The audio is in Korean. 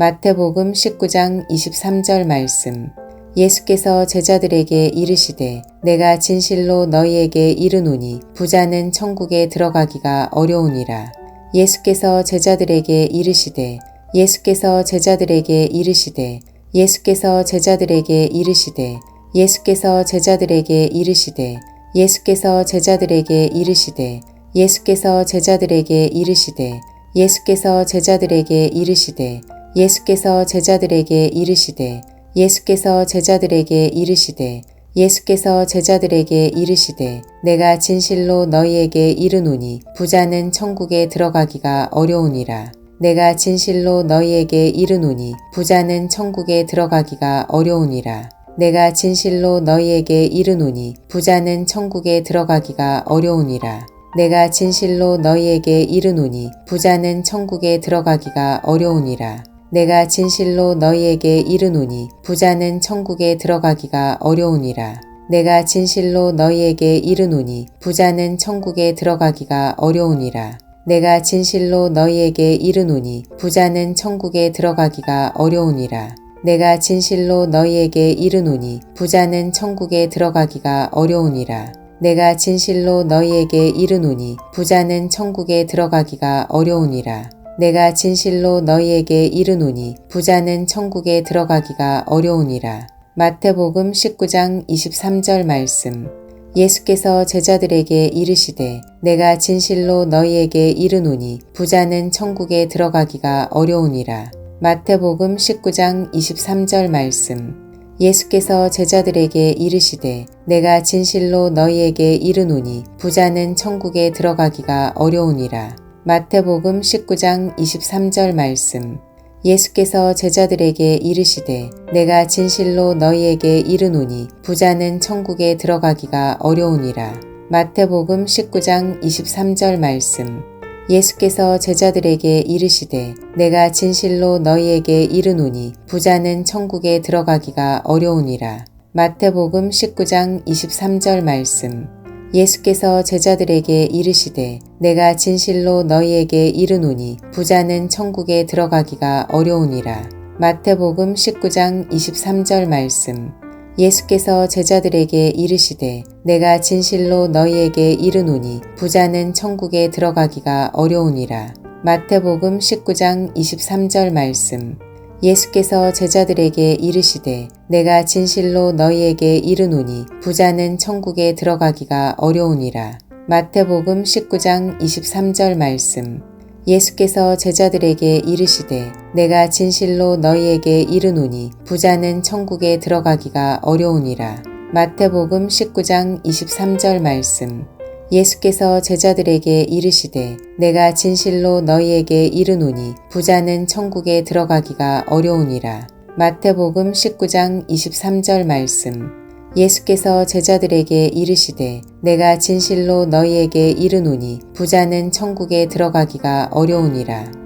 마태복음 19장 23절 말씀. 예수께서 제자들에게 이르시되 내가 진실로 너희에게 이르노니 부자는 천국에 들어가기가 어려우니라. 예수께서 제자들에게 이르시되 예수께서 제자들에게 이르시되 예수께서 제자들에게 이르시되 예수께서 제자들에게 이르시되 예수께서 제자들에게 이르시되 예수께서 제자들에게 이르시되 예수께서 제자들에게 이르시되 예수께서 제자들에게 이르시되 예수께서 제자들에게 이르시되 예수께서 제자들에게 이르시되 내가 진실로 너희에게 이르노니 부자는 천국에 들어가기가 어려우니라. 내가 진실로 너희에게 이르노니 부자는 천국에 들어가기가 어려우니라. 내가 진실로 너희에게 이르노니 부자는 천국에 들어가기가 어려우니라. 내가 진실로 너희에게 이르노니 부자는 천국에 들어가기가 어려우니라. 내가 진실로 너희에게 이르노니 부자는 천국에 들어가기가 어려우니라. 내가 진실로 너희에게 이르노니 부자는 천국에 들어가기가 어려우니라. 내가 진실로 너희에게 이르노니 부자는 천국에 들어가기가 어려우니라. 내가 진실로 너희에게 이르노니 부자는 천국에 들어가기가 어려우니라. 내가 진실로 너희에게 이르노니 부자는 천국에 들어가기가 어려우니라. 내가 진실로 너희에게 이르노니 부자는 천국에 들어가기가 어려우니라. 마태복음 19장 23절 말씀. 예수께서 제자들에게 이르시되 내가 진실로 너희에게 이르노니 부자는 천국에 들어가기가 어려우니라. 마태복음 19장 23절 말씀. 예수께서 제자들에게 이르시되 내가 진실로 너희에게 이르노니 부자는 천국에 들어가기가 어려우니라. 마태복음 19장 23절 말씀. 예수께서 제자들에게 이르시되 내가 진실로 너희에게 이르노니 부자는 천국에 들어가기가 어려우니라. 마태복음 19장 23절 말씀. 예수께서 제자들에게 이르시되 내가 진실로 너희에게 이르노니 부자는 천국에 들어가기가 어려우니라. 마태복음 19장 23절 말씀. 예수께서 제자들에게 이르시되 내가 진실로 너희에게 이르노니 부자는 천국에 들어가기가 어려우니라. 마태복음 19장 23절 말씀. 예수께서 제자들에게 이르시되 내가 진실로 너희에게 이르노니 부자는 천국에 들어가기가 어려우니라. 마태복음 19장 23절 말씀. 예수께서 제자들에게 이르시되 내가 진실로 너희에게 이르노니 부자는 천국에 들어가기가 어려우니라. 마태복음 19장 23절 말씀. 예수께서 제자들에게 이르시되 내가 진실로 너희에게 이르노니 부자는 천국에 들어가기가 어려우니라. 마태복음 19장 23절 말씀. 예수께서 제자들에게 이르시되 내가 진실로 너희에게 이르노니 부자는 천국에 들어가기가 어려우니라. 마태복음 19장 23절 말씀. 예수께서 제자들에게 이르시되 내가 진실로 너희에게 이르노니 부자는 천국에 들어가기가 어려우니라.